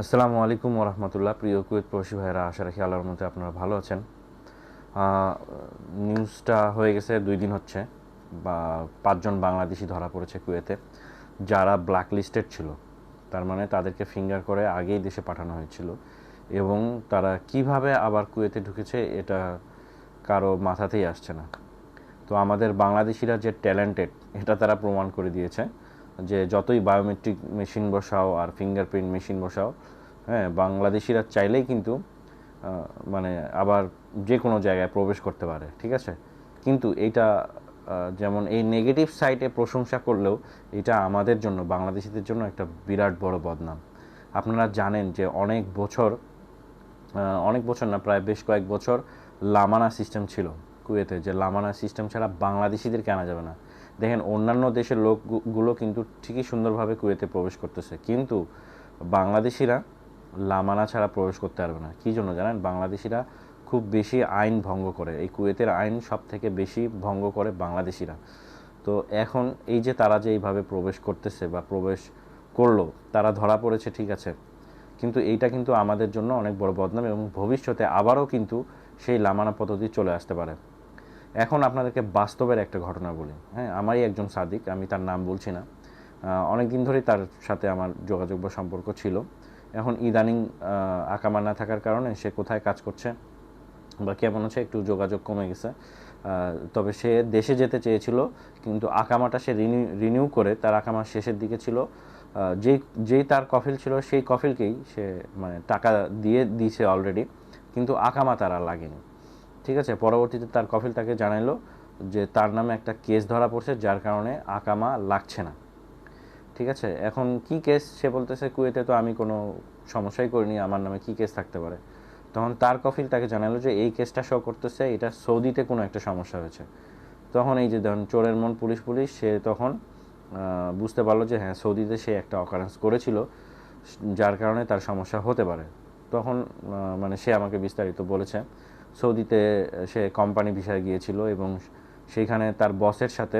আসসালামু আলাইকুম ওরহমতুল্লাহ প্রিয় কুয়েত প্রবাসী ভাইয়েরা, আশা রাখি আল্লাহর মধ্যে আপনারা ভালো আছেন। নিউজটা হয়ে গেছে, দুই দিন হচ্ছে, বা পাঁচজন বাংলাদেশি ধরা পড়েছে কুয়েতে, যারা ব্ল্যাক লিস্টেড ছিল। তার মানে তাদেরকে ফিঙ্গার করে আগেই দেশে পাঠানো হয়েছিল। এবং তারা কীভাবে আবার কুয়েতে ঢুকেছে, এটা কারও মাথাতেই আসছে না। তো আমাদের বাংলাদেশিরা যে ট্যালেন্টেড এটা তারা প্রমাণ করে দিয়েছে। যে যতই বায়োমেট্রিক মেশিন বসাও আর ফিঙ্গারপ্রিন্ট মেশিন বসাও হ্যাঁ বাংলাদেশিরা চাইলেই কিন্তু মানে আবার যে কোনো জায়গায় প্রবেশ করতে পারে, ঠিক আছে? কিন্তু এইটা যেমন এই নেগেটিভ সাইডে প্রশংসা করলেও এটা আমাদের জন্য, বাংলাদেশিদের জন্য একটা বিরাট বড় বদনাম। আপনারা জানেন যে অনেক বছর অনেক বছর না, প্রায় বেশ কয়েক বছর লামানা সিস্টেম ছিল কুয়েতে, যে লামানা সিস্টেম ছাড়া বাংলাদেশিদের কেনা যাবে না। দেখেন, অন্যান্য দেশের লোকগুলো কিন্তু ঠিকই সুন্দরভাবে কুয়েতে প্রবেশ করতেছে। কিন্তু বাংলাদেশিরা লামানা ছাড়া প্রবেশ করতে পারবে না। কী জন্য জানেন? বাংলাদেশিরা খুব বেশি আইন ভঙ্গ করে। এই কুয়েতের আইন সব থেকে বেশি ভঙ্গ করে বাংলাদেশিরা। তো এখন এই যে তারা যে এইভাবে প্রবেশ করতেছে বা প্রবেশ করল, তারা ধরা পড়েছে, ঠিক আছে। কিন্তু এইটা কিন্তু আমাদের জন্য অনেক বড় বদনাম এবং ভবিষ্যতে আবারও কিন্তু সেই লামানা পদ্ধতি চলে আসতে পারে। এখন আপনাদেরকে বাস্তবের একটা ঘটনা বলি। হ্যাঁ আমারই একজন সাদিক, আমি তার নাম বলছি না। অনেক দিন ধরেই তার সাথে আমার যোগাযোগ বা সম্পর্ক ছিল। এখন ইদানিং আকামা না থাকার কারণে সে কোথায় কাজ করছে বা কেমন আছে একটু যোগাযোগ কমে গেছে। তবে সে দেশে যেতে চেয়েছিল, কিন্তু আকামাটা সে রিনিউ রিনিউ করে তার আকামা শেষের দিকে ছিল। যেই যেই তার কফিল ছিল, সেই কফিলকেই সে মানে টাকা দিয়ে দিয়েছে অলরেডি কিন্তু আকামা তার লাগেনি। ঠিক আছে, পরবর্তীতে তার কফিল তাকে জানাইলো যে তার নামে একটা কেস ধরা পড়ছে, যার কারণে আকামা লাগছে না। ঠিক আছে, এখন কি কেস সে বলতেছে, কুয়েতে তো আমি কোনো সমস্যাই করিনি, আমার নামে কি কেস থাকতে পারে? তখন তার কফিল তাকে জানালো যে এই কেসটা শো করতেছে, এটা সৌদিতে কোনো একটা সমস্যা হয়েছে। তখন এই যে ধরুন চোরের মন, পুলিশ পুলিশ, সে তখন বুঝতে পারল যে হ্যাঁ সৌদিতে সে একটা অকারেন্স করেছিল, যার কারণে তার সমস্যা হতে পারে। তখন মানে সে আমাকে বিস্তারিত বলেছে। সৌদিতে সে কোম্পানি বিষয়ে গিয়েছিল এবং সেইখানে তার বসের সাথে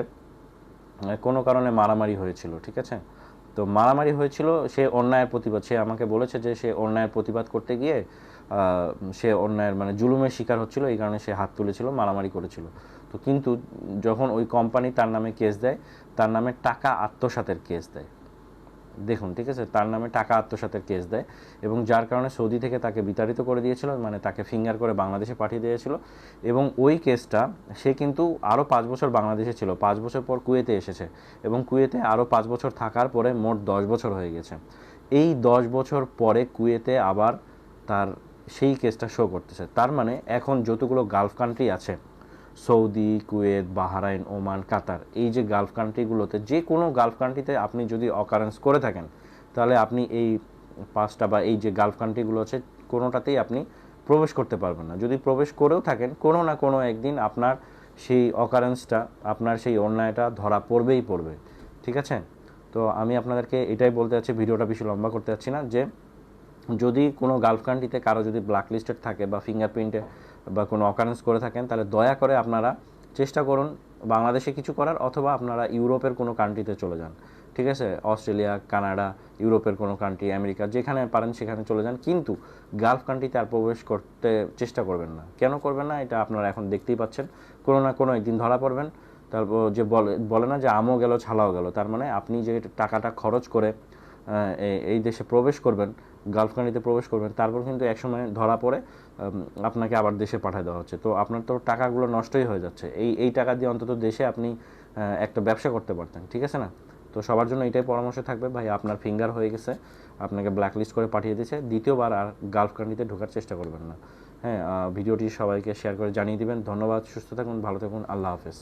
কোনো কারণে মারামারি হয়েছিল, ঠিক আছে? তো মারামারি হয়েছিল, সে অন্যায়ের প্রতিবাদ, সে আমাকে বলেছে যে সে অন্যায়ের প্রতিবাদ করতে গিয়ে সে অন্যায়ের মানে জুলুমের শিকার হচ্ছিল, এই কারণে সে হাত তুলেছিল, মারামারি করেছিল। তো কিন্তু যখন ওই কোম্পানি তার নামে কেস দেয়, তার নামে টাকা আত্মসাতের কেস দেয়। দেখুন, ঠিক আছে? তার নামে টাকা আত্মসাতের কেস দেয় এবং যার কারণে সৌদি থেকে তাকে বিতাড়িত করে দিয়েছিল মানে তাকে ফিঙ্গার করে বাংলাদেশে পাঠিয়ে দিয়েছিল। এবং ওই কেসটা সে কিন্তু আরও পাঁচ বছর বাংলাদেশে ছিল। পাঁচ বছর পর কুয়েতে এসেছে এবং কুয়েতে আরও পাঁচ বছর থাকার পরে মোট দশ বছর হয়ে গেছে। এই দশ বছর পরে কুয়েতে আবার তার সেই কেসটা শো করতেছে। তার মানে এখন যতগুলো গালফ কান্ট্রি আছে Saudi, Kuwait, Bahrain, Oman, Qatar, এই যে গালফ কান্ট্রিগুলোতে যে কোনো গালফ কান্ট্রিতে আপনি যদি অকারেন্স করে থাকেন, তাহলে আপনি এই পাঁচটা বা এই যে গালফ কান্ট্রিগুলো আছে, কোনোটাতেই আপনি প্রবেশ করতে পারবেন না। যদি প্রবেশ করেও থাকেন, কোনো না কোনো একদিন আপনার সেই অকারেন্সটা আপনার সেই অন্যায়টা ধরা পড়বেই পড়বে। ঠিক আছে? তো আমি আপনাদেরকে এটাই বলতে চাচ্ছি ভিডিওটা বেশি লম্বা করতে চাচ্ছি না, যে যদি কোনো গালফ কান্ট্রিতে কারও যদি ব্ল্যাক লিস্টেড থাকে বা ফিঙ্গারপ্রিন্টে বা কোনো অকারেন্স করে থাকেন, তাহলে দয়া করে আপনারা চেষ্টা করুন বাংলাদেশে কিছু করার অথবা আপনারা ইউরোপের কোনো কান্ট্রিতে চলে যান। ঠিক আছে? অস্ট্রেলিয়া, কানাডা, ইউরোপের কোনো কান্ট্রি আমেরিকা, যেখানে পারেন সেখানে চলে যান। কিন্তু গালফ কান্ট্রিতে আর প্রবেশ করতে চেষ্টা করবেন না। কেন করবেন না? এটা আপনারা এখন দেখতেই পাচ্ছেন। কোনো না কোনো একদিন ধরা পড়বেন। তারপর যে বলে বলে না যে আমও গেল, ছালাও গেল। তার মানে আপনি যে টাকাটা খরচ করে এই দেশে প্রবেশ করবেন গালফ কান্ট্রিতে প্রবেশ করবেন, তারপর কিন্তু একসময় ধরা পড়ে আপনাকে আবার দেশে পাঠিয়ে দেওয়া হচ্ছে। তো আপনার তো টাকাগুলো নষ্টই হয়ে যাচ্ছে। এই এই টাকা দিয়ে অন্তত দেশে আপনি একটা ব্যবসা করতে পারতেন, ঠিক আছে না? তো সবার জন্য এটাই পরামর্শ থাকবে। ভাই, আপনার ফিঙ্গার হয়ে গেছে, আপনাকে ব্ল্যাকলিস্ট করে পাঠিয়ে দিয়েছে। দ্বিতীয়বার আর গালফ কান্ট্রিতে ঢোকার চেষ্টা করবেন না। হ্যাঁ ভিডিওটি সবাইকে শেয়ার করে জানিয়ে দিবেন। ধন্যবাদ, সুস্থ থাকুন, ভালো থাকুন, আল্লাহ হাফেজ।